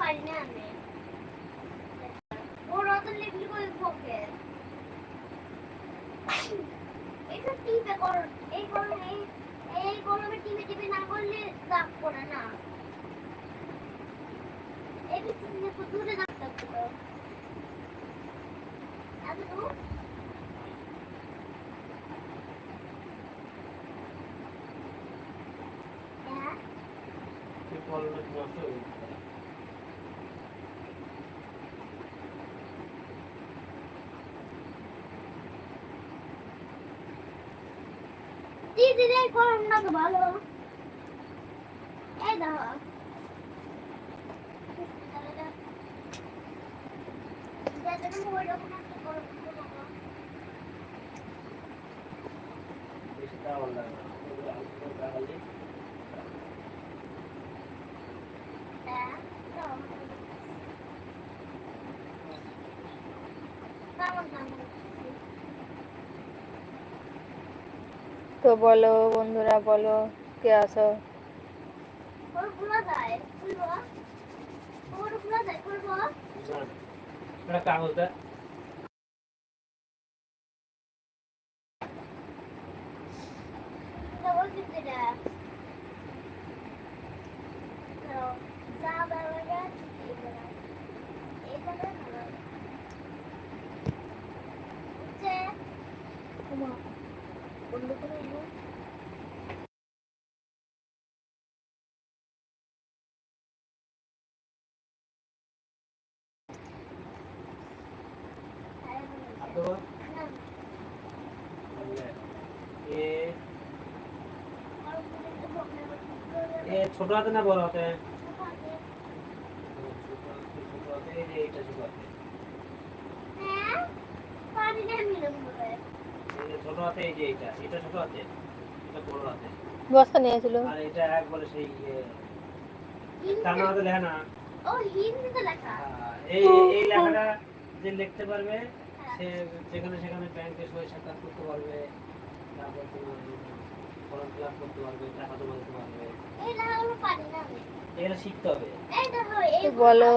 পারি না বড় হাতে লিখলি কই পকে এটা কর, এই কলমে এই এই কলমে টিপে টিপে না করলে দাগ পড়ে না। এবিসিডি লেখো দূরে দাগ থাকতে তো এতটুকু হ্যাঁ তুই কলমে নষ্ট হয়ে গেছে। দিদি এই তো ভালো এই দেখো যাদের মোবাইল ওরকম একটা কলম দেবো। বেশি দেওয়া ভালো লাগে না। ওগুলো আলতো করে দেখালে হ্যাঁ, দাও। কেমন কেমন? তো বলো বন্ধুরা বলো কে আছো কাগজ দে। দেবো কিন্তু এটা দাও। যা বেরোবে এই বেরোবে। এইটা বের করো। হচ্ছে এ ছোট হাতে না বড় হাতে? ছোট হাতে এই যে এইটা ছোট হাতে হ্যাঁ পারি না মিলন করে এই যে ছোট হাতে এই যে এইটা। এটা ছোট হাতে এটা বড় হাতে। বস্তা নিয়েছিল। আর এটা একবারে সেই ইয়ে, হিন্দি টানা হাতে লেখা না। ও হিন্দিতে লেখা। এই এই লেখাটা যে লিখতে পারবে সে যেখানে সেখানে ব্যাংকে সই সাক্ষাৎ করতে পারবে তারপর তোমার ফর্ম ফিল আপ করতে পারবে টাকা জমা দিতে পারবে। এগুলো শিখতে হবে। বলো।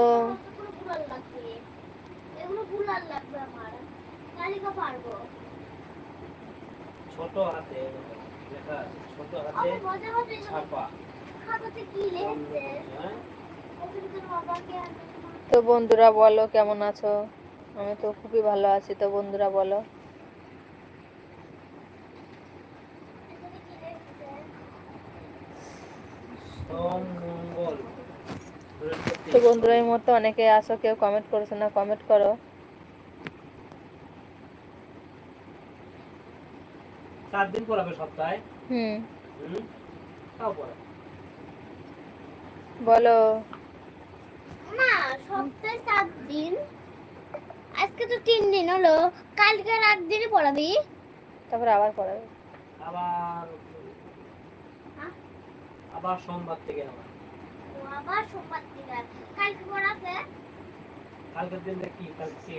ছোট হাতে লেখা আছে ছোট হাতে ছাপা। হ্যাঁ। তো বন্ধুরা বলো কেমন আছো? আমি তো খুবই ভালো আছি তো বন্ধুরা বলো। তো বন্ধুরা এই মুহূর্তে অনেকে আসো কেউ কমেন্ট করেছ না কমেন্ট করো। সাত দিন পড়াবে সপ্তাহে? হুম। হুম তাও পড়াবে। বলো। না সপ্তাহে সাত দিন। আজকে তো তিন দিন হলো। কালকে রাত দিনই পড়াবি। তারপরে আবার পড়াবে। আবার হ্যাঁ? আবার সোমবার থেকে আবার। আবার সোমবার থেকে কালকে কালকের দিনটা কি কালকে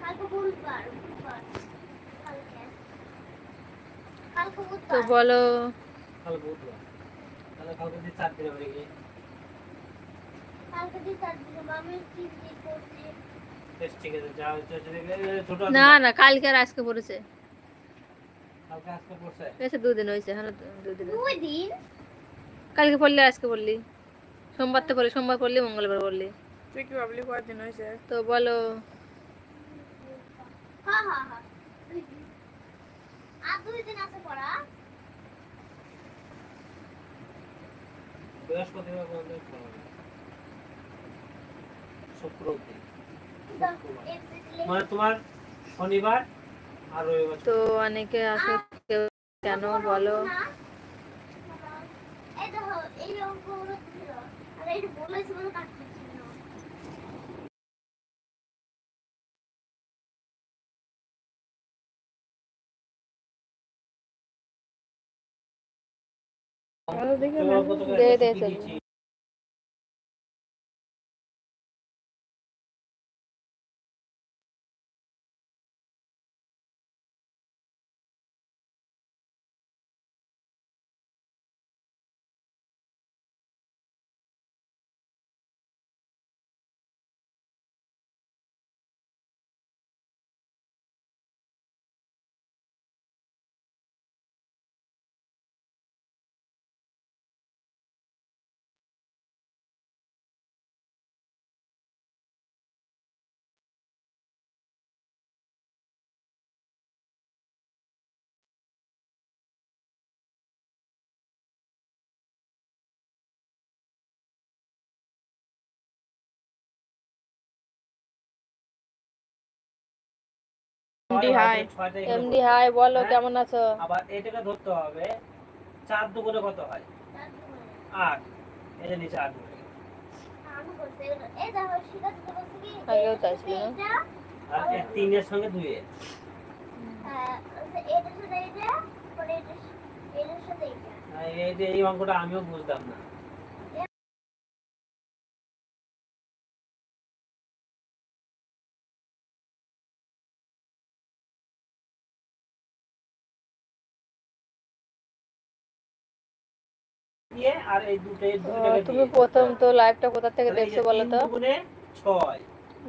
কালকে বুধবার কালকে। কালকে তো বুধবার বলো। কাল বুধবার। তাহলে কালকে দিন চার দিন হবে না না কালকে আর আজকে পড়েছে। এসে দুদিন হয়েছে হ্যাঁ দুদিন। কালকে পড়লি আজকে পড়লি? সোমবার তো পড়লি সোমবার পড়লি মঙ্গলবার পড়লি? তুই কি ভাবলি কয়দিন হয়েছে? তো বলো। হ্যাঁ হ্যাঁ হ্যাঁ আর দুই দিন আছে পড়া? বৃহস্পতিবার পর্যন্ত শুক্র মানে তোমার শনিবার আর রবিবার তো অনেকে আসো কেউ কেন বলো? দেখো এই এমডি হাই। এমডি হাই বলো হ্যাঁ? কেমন আছো? আবার এটাকে ধরতে হবে চার দুগুণে কত হয়? আট। এই যে নিচে আগেও তাই ছিল আর তিনের সঙ্গে এটা এটার সাথে এই যে এই অঙ্কটা আমিও বুঝতাম না। তুমি। প্রথম তো লাইভটা কোথা থেকে দেখছ বলো তো?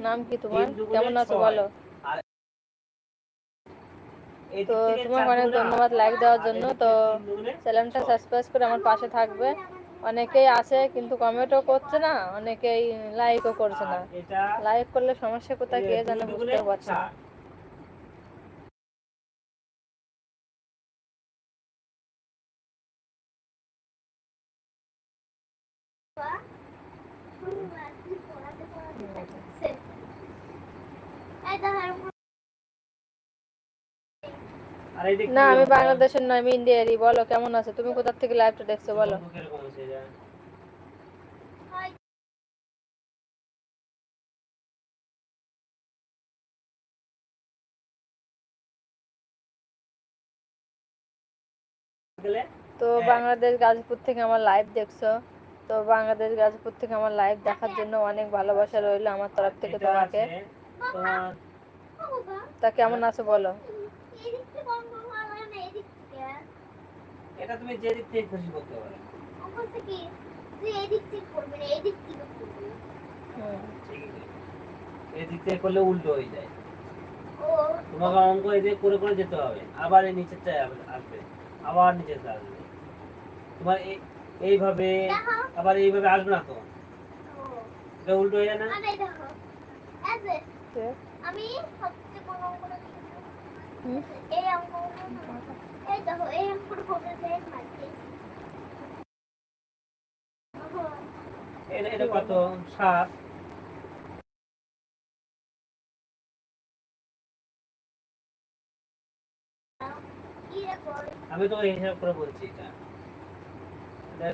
নাম কি তোমার? কেমন আছো বলো? তো তোমাকে অনেক ধন্যবাদ লাইক দেওয়ার জন্য। তো চ্যানেলটা সাবস্ক্রাইব করে আমার পাশে থাকবে। অনেকেই আছে কিন্তু কমেন্টও করছে না। অনেকেই লাইকও করছে না। লাইক করলে সমস্যা কোথায় কে জানে বুঝতে পারছে না চার। এই দেখো এরকম আর এই দিক না আমি বাংলাদেশের নয় আমি ইন্ডিয়ারই। বলো কেমন আছো? তুমি কোথা থেকে লাইভটা দেখছ? বলো। তো হ্যাঁ। বাংলাদেশ গাজীপুর থেকে আমার লাইভ দেখছ। তো বাংলাদেশ গাজীপুর থেকে আমার লাইভ দেখার জন্য অনেক ভালোবাসা রইল আমার তরফ থেকে তোমাকে। তোমার তা কেমন আছো বলো? এটা তুমি থেকে খুশি করতে পারো। থেকে করলে উল্টো হয়ে যায়। তোমাকে অঙ্ক করে করে যেতে হবে। আবার এই আসবে। আবার আসবে। তোমার এই- এইভাবে, আবার এইভাবে আসবে না তো? এটা উল্টো হয়ে যায় না? কে? আমি সবচেয়ে কোন লিখেছি? এই অঙ্কটা এই দেখো এই অঙ্কটা করেছে মাঝে এটা এটা কত? সাত। আমি তোমাকে হিসাব করে বলছি এটা। এটা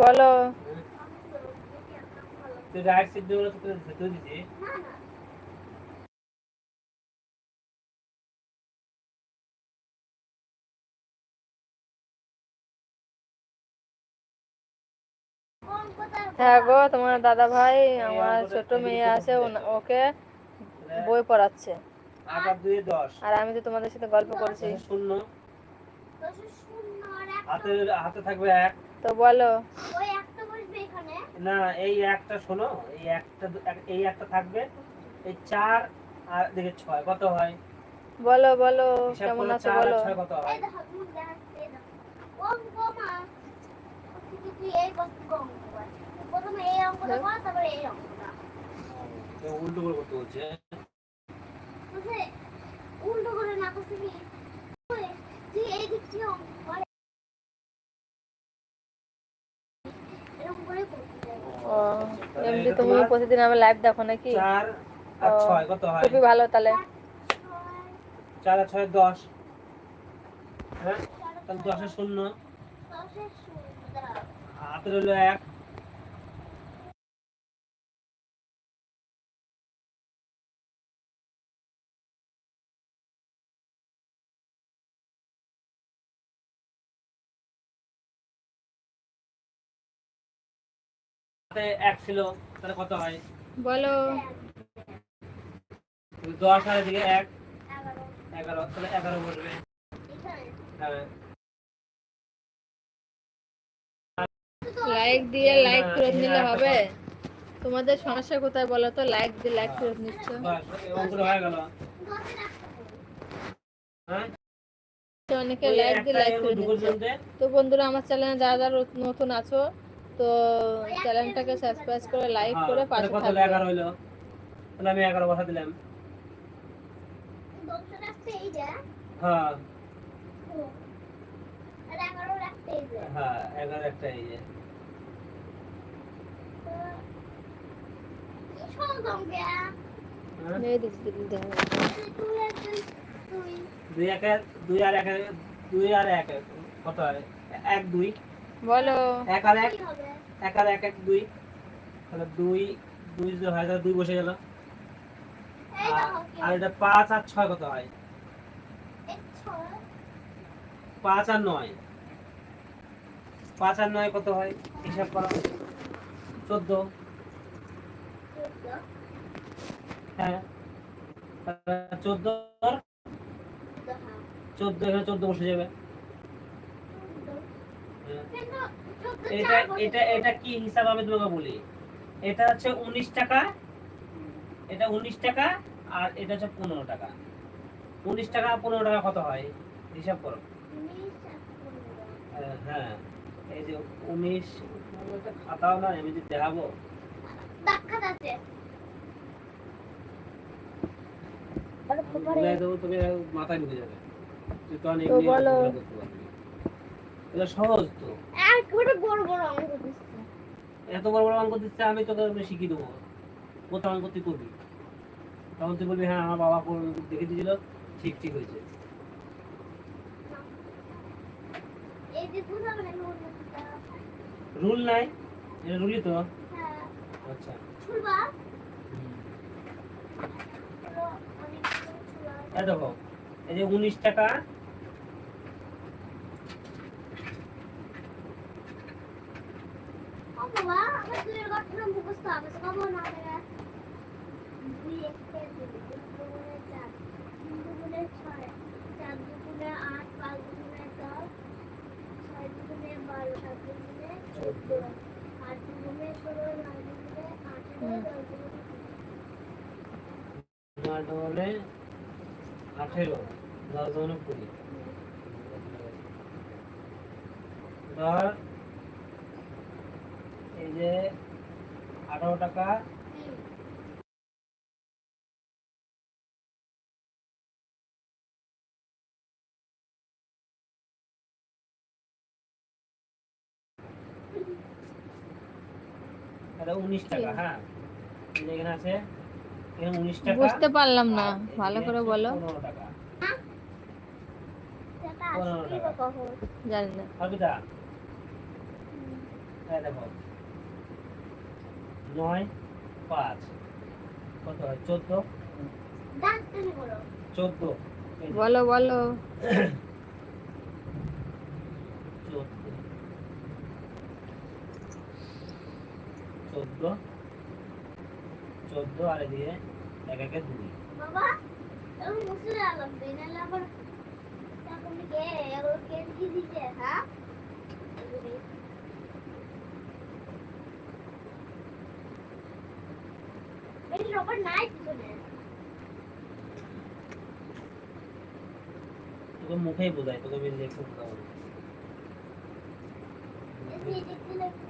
বলো। তুই রাইট সাইড দিয়ে তোকে তুই দিছি না না অঙ্কটা হ্যাঁ গো তোমার দাদা ভাই আমার অঙ্কটা ছোট মেয়ে আছে ওকে বই পড়াচ্ছে। আর দুই দশ। আর আমি তো তোমাদের সাথে গল্প করছি। শূন্য। হাতে হাতে থাকবে এক। তো বলো ওই একটা বসবে এখানে না এই একটা শোনো এই একটা এই একটা থাকবে এই চার আর দিকে ছয় কত হয়? বলো বলো কেমন আছো বলো। ছয় কত হয়? দেখো দেখো। তো উল্টো করে করতে বলছে। উল্টো করে না করছে কি? তুই এই দিক থেকে অঙ্ক কর এরকম করে করতে যাবে ও এমনি তুমি প্রতিদিন আমার লাইভ দেখো নাকি? চার আর ছয় কত হয়? খুবই ভালো তাহলে। চার আর ছয় দশ। হ্যাঁ? তাহলে দশে শূন্য। দশে শূন্য দাও হলো এক। হাতে এক ছিল তাহলে কত হয়? বলো। দশ আর এদিকে এক এগারো তাহলে এগারো বসবে। হ্যাঁ। লাইক দিয়ে লাইক ফেরত নিলে হবে। তোমাদের সমস্যা কোথায় বলো তো? লাইক দিয়ে লাইক ফেরত নিচ্ছ। হয়ে গেল। হ্যাঁ? অনেকে লাইক দিয়ে লাইক ফেরত তো বন্ধুরা আমার চ্যানেলে যারা যারা নতুন আছো তো চ্যানেলটাকে সাবস্ক্রাইব করে লাইক করে হ্যাঁ, পাশে তাহলে কত হলো? থাকবে তাহলে আমি এগারো বসা দিলাম। রাখতে এই যে হ্যাঁ আর এগারো রাখতে এই যে। হ্যাঁ। একটা এই যে তুই দুই আর এক দুই আর এক কত এক দুই। বলো। এক আর এক এক আর এক এক দুই। তাহলে দুই দুই যদি হয় তাহলে দুই বসে গেল। আর- আর এটা পাঁচ আর ছয় কত হয়? পাঁচ আর নয়। পাঁচ আর নয় কত হয়? হিসাব করো। চোদ্দ। চোদ্দ হ্যাঁ চোদ্দ চোদ্দ এখানে চোদ্দ বসে যাবে চোদ্দ হ্যাঁ। কিন্তু চোদ্দ এটা এটা এটা কি হিসাব আমি তোমাকে বলি? এটা হচ্ছে উনিশ টাকা এটা উনিশ টাকা আর এটা হচ্ছে পনেরো টাকা। উনিশ টাকা পনেরো টাকা কত হয়? হিসাব করো। হ্যাঁ। এই যে উনিশ খাতাও না আমি যদি দেখাবো। তোকে মাথায় ঢুকে যাবে। তুই তো অনেক তো বলো। করতে পারবি এটা সহজ তো। একেবারে বড় বড় অঙ্ক দিচ্ছে। এত বড় বড় অঙ্ক দিচ্ছে আমি তোকে শিখিয়ে দেবো। কত অঙ্ক তুই করবি? তখন তুই বলবি হ্যাঁ আমার বাবা দেখে দিয়েছিল ঠিক ঠিক হয়েছে। রুল নাই? এটা রুলই তো? হ্যাঁ। আচ্ছা। দেখো এই যে উনিশ টাকা ও বাবা আমার দুইয়ের গঠন মুখস্থ হবে কব না দেবে দুই একটা দুই দুই দুগুণে চার তিন দুগুণে ছয় চার দুগুণে আট পাঁচ দুগুণে দশ ছয় দুগুণে বারো সাত দুগুণে চোদ্দ আট দুগুণে ষোলো নয় দশ ডবলে আঠেরো দশ জনে কুড়ি। ধর এই যে আঠারো টাকা। এটা উনিশ টাকা হ্যাঁ। এখানে আছে এখানে উনিশ টাকা। বুঝতে পারলাম না ভালো করে বলো। পনেরো টাকা। পনেরো টাকা। জানি না। হ্যাঁ দেখো। নয় পাঁচ। কত হয়? চোদ্দ? চোদ্দ। বলো বলো। চোদ্দ। চোদ্দ। আর এদিকে এক একে দুই। বাবা তুমি মুসে লাগবে নাহলে আবার তখন কে? কে দিতে হ্যাঁ এই রবার নাই পিছনে তোকে মুখেই বোঝায় তোকে না। দেখতে লাগে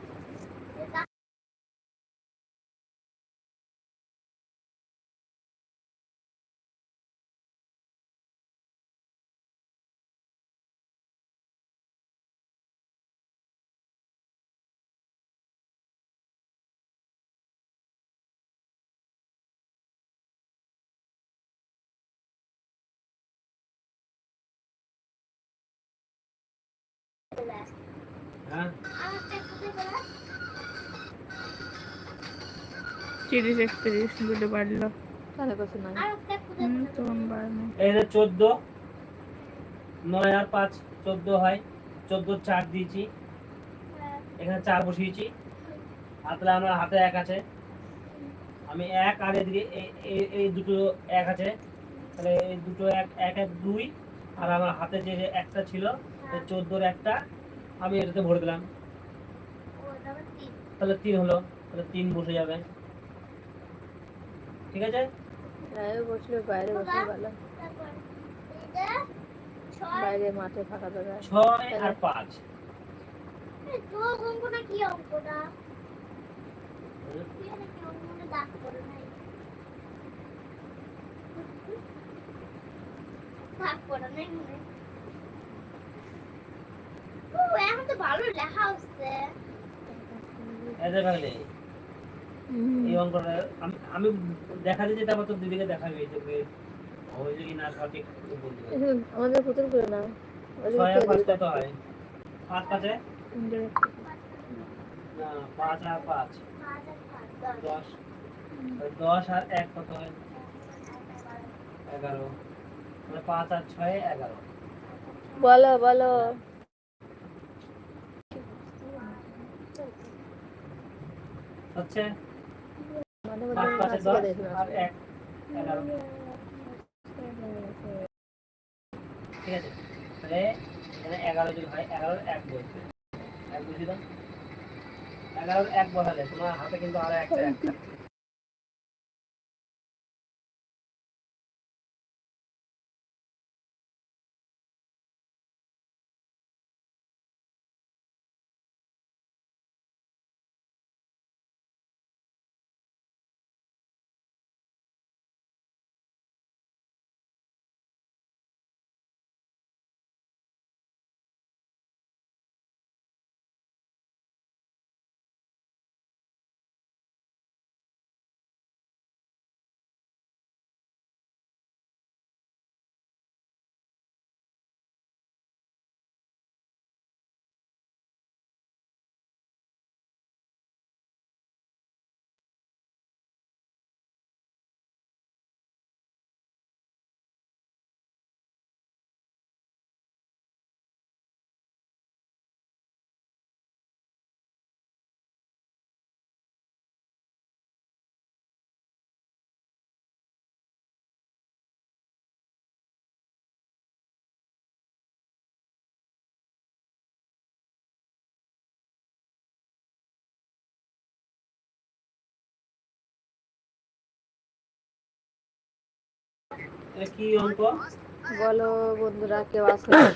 তিরিশ একত্রিশ চোদ্দ নয় আর পাঁচ চোদ্দ হয়। চোদ্দ চার দিয়েছি। এখানে চার বসিয়েছি। আর তাহলে আমার হাতে এক আছে। আমি এক আর এদিকে এই- এই- এই দুটো এক আছে। তাহলে এই দুটো এক এক এক দুই। আর আমার হাতে যে একটা ছিল চোদ্দোর একটা আমি এটাতে ভরে দিলাম। তাহলে তিন হলো তাহলে তিন বসে যাবে। ঠিক আছে? বাইরে বসলে বাইরে বসলে ভালো। ছয় বাইরে মাঠে ফাঁকা ছয় আর পাঁচ। কি অঙ্কটা দাগ করে নাই দাগ করে নাই এখন তো ভালো লেখা হচ্ছে। এদের ভাগলে হুম। এই অঙ্কটা আমি দেখা দিচ্ছি তারপর তো দিদিকে দেখাবি এই যে হয়েছে কি না সঠিক বলতে আমাদের পুতুল করে না ছয় আর পাঁচ? কত হয়। পাঁচ পাঁচে? না পাঁচ আর পাঁচ। পাঁচ আর পাঁচ, দশ। আর এক কত হয়? এগারো। মানে পাঁচ আর ছয় এগারো। বলো বলো। হচ্ছে পাঁচ পাঁচে দশ আর এক এগারো। ঠিক আছে? তাহলে এখানে এগারো যদি হয় এগারোর এক বলছে এক বুঝি দাও এগারোর এক বসালে তোমার হাতে কিন্তু আরও একটা এক কি অঙ্ক? বলো বন্ধুরা কেউ আছে? হয়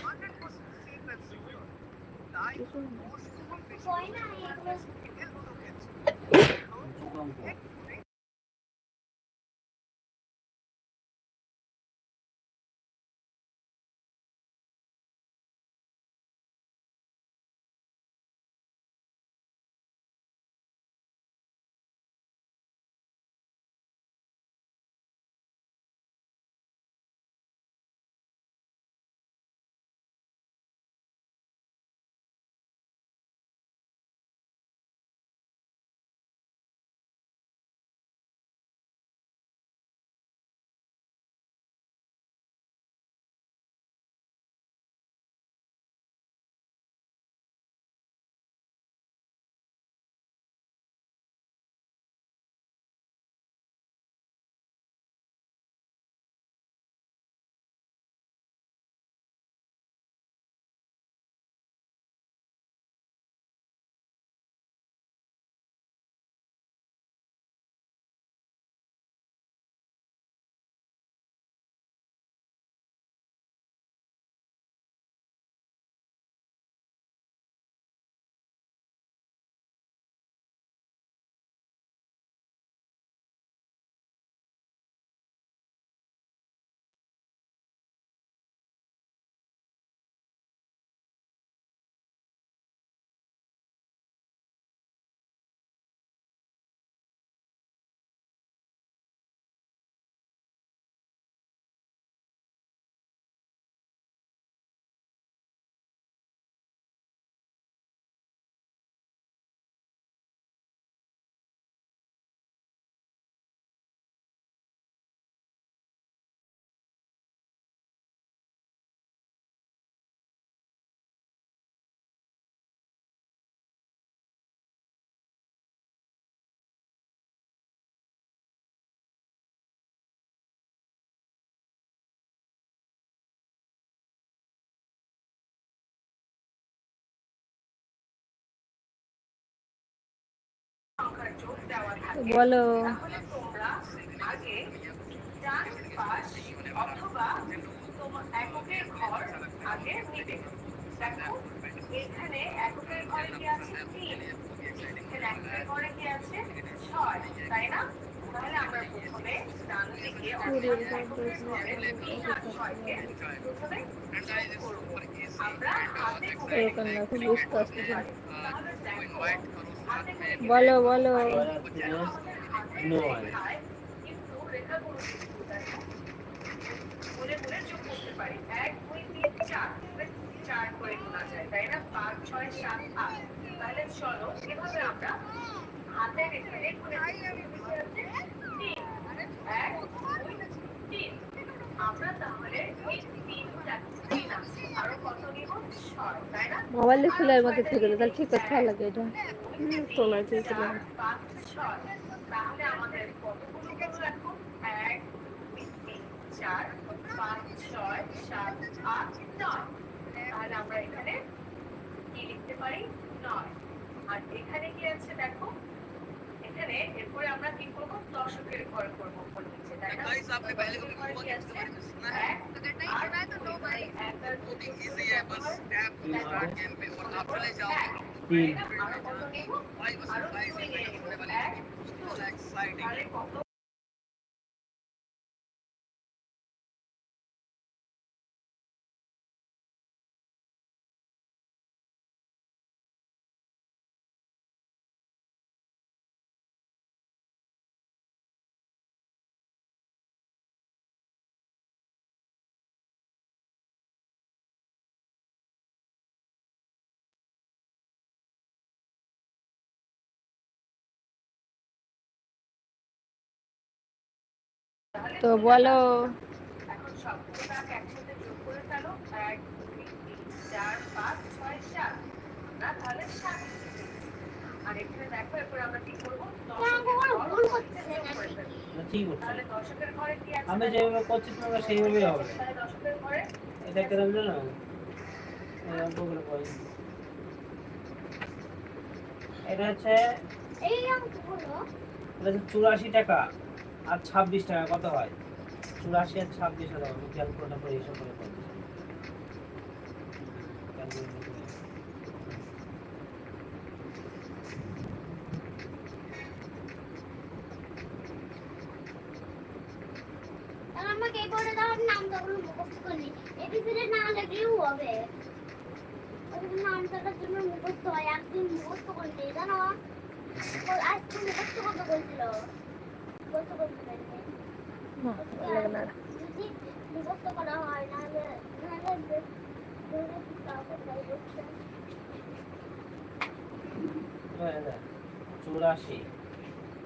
বলো এখানে এককের ঘরে কি আছে তিন এখানে এককের ঘরে কি আছে ছয় তাই না তাহলে আমরা প্রথমে ডান দিকে অর্থাৎ এককের ঘরে তিন আর ছয়কে প্রথমে যোগ করব। আমরা হাতে করে এরকম না খুব বুঝতে আসতেছে তাহলে দেখো হাতে করে বলো বলো। হাতে রেখে রেখে এক দুই তিন আমরা তাহলে তিনটা তিন আছে আরও কত নিব ছয় তাই না মোবাইলে ফুলের মধ্যে থেকে গেলে তাহলে ঠিক ভালো লাগে এটা তোলায় নয়। তাহলে আমরা এখানে কি লিখতে পারি নয় আর এখানে কি আছে দেখো এখানে এরপরে আমরা কি করব দশকের ঘর করব উপর নিচে, তাই না? দশকের ঘরে কি আছে? এক, আর দুই, এক আর দুই, তিন হবে এক। তিন আরও কত নিব? আরও দুই নিয়ে নিব। এক, দুই। তাহলে কত তো বলো এখন সবগুলো দাগ একসাথে যোগ করে ফেলো এক দুই তিন চার পাঁচ ছয় সাত আমরা তাহলে সাত লিখেছি। আর এখানে দেখো এরপর আমরা কি করব দশকের কোনো ঘর ভুল করতেছে যোগ না করে ফেলব। না, ঠিক হচ্ছে তাহলে দশকের ঘরে কি বলো। আমি যেভাবে করছি তোমাকে সেইভাবেই হবে। তাহলে দশকের ঘরে এটা কিরম জানো অঙ্কগুলো করি এটা হচ্ছে এই অঙ্কগুলো এটা হচ্ছে চুরাশি টাকা। আর ছাব্বিশ টাকা কত হয়? চুরাশি আর ছাব্বিশ হাজার আমি ক্যালকুলেটার করে হিসাব করে তখন মুখস্থ এবিসিডি না হবে। জন্য হয়, একদিন মুখস্থ করলি, জানো? আজকে মুখস্থ করতে বলছিল?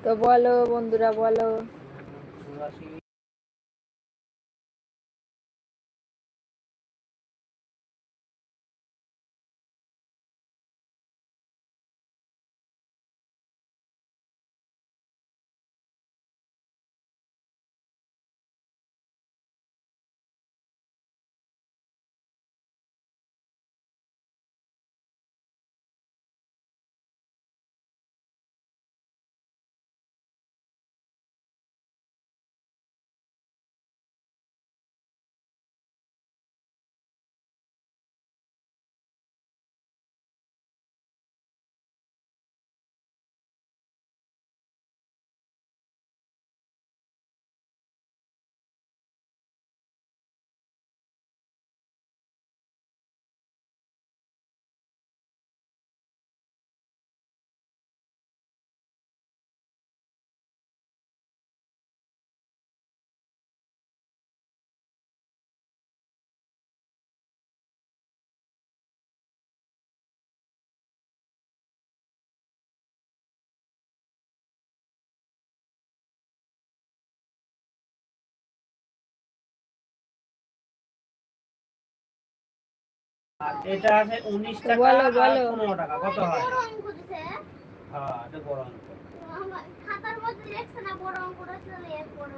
তো বলো বন্ধুরা বলো। এটা আছে উনিশ টাকা বলো, বলো। পনেরো টাকা কত হয়? হ্যাঁ এটা বড় অঙ্ক। খাতার মধ্যে লিখছে না বড় এক বড়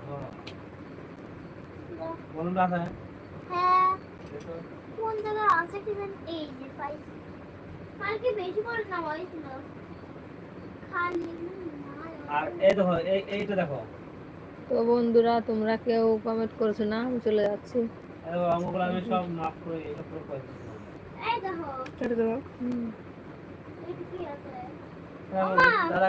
হ্যাঁ। বলুন হ্যাঁ। কোন জায়গায় আছে কি জানি? এই যে পাইছি। কালকে বেশি করে না হয়েছিল খালি আর এই দেখো এই এইটা দেখো। তো বন্ধুরা তোমরা কেউ কমেন্ট করছ না? আমি চলে যাচ্ছি। এই আমি সব মাফ করে এটা করে এই দেখো। কেটে দেবো। হুম। এটা কি আছে দাদা, দাদা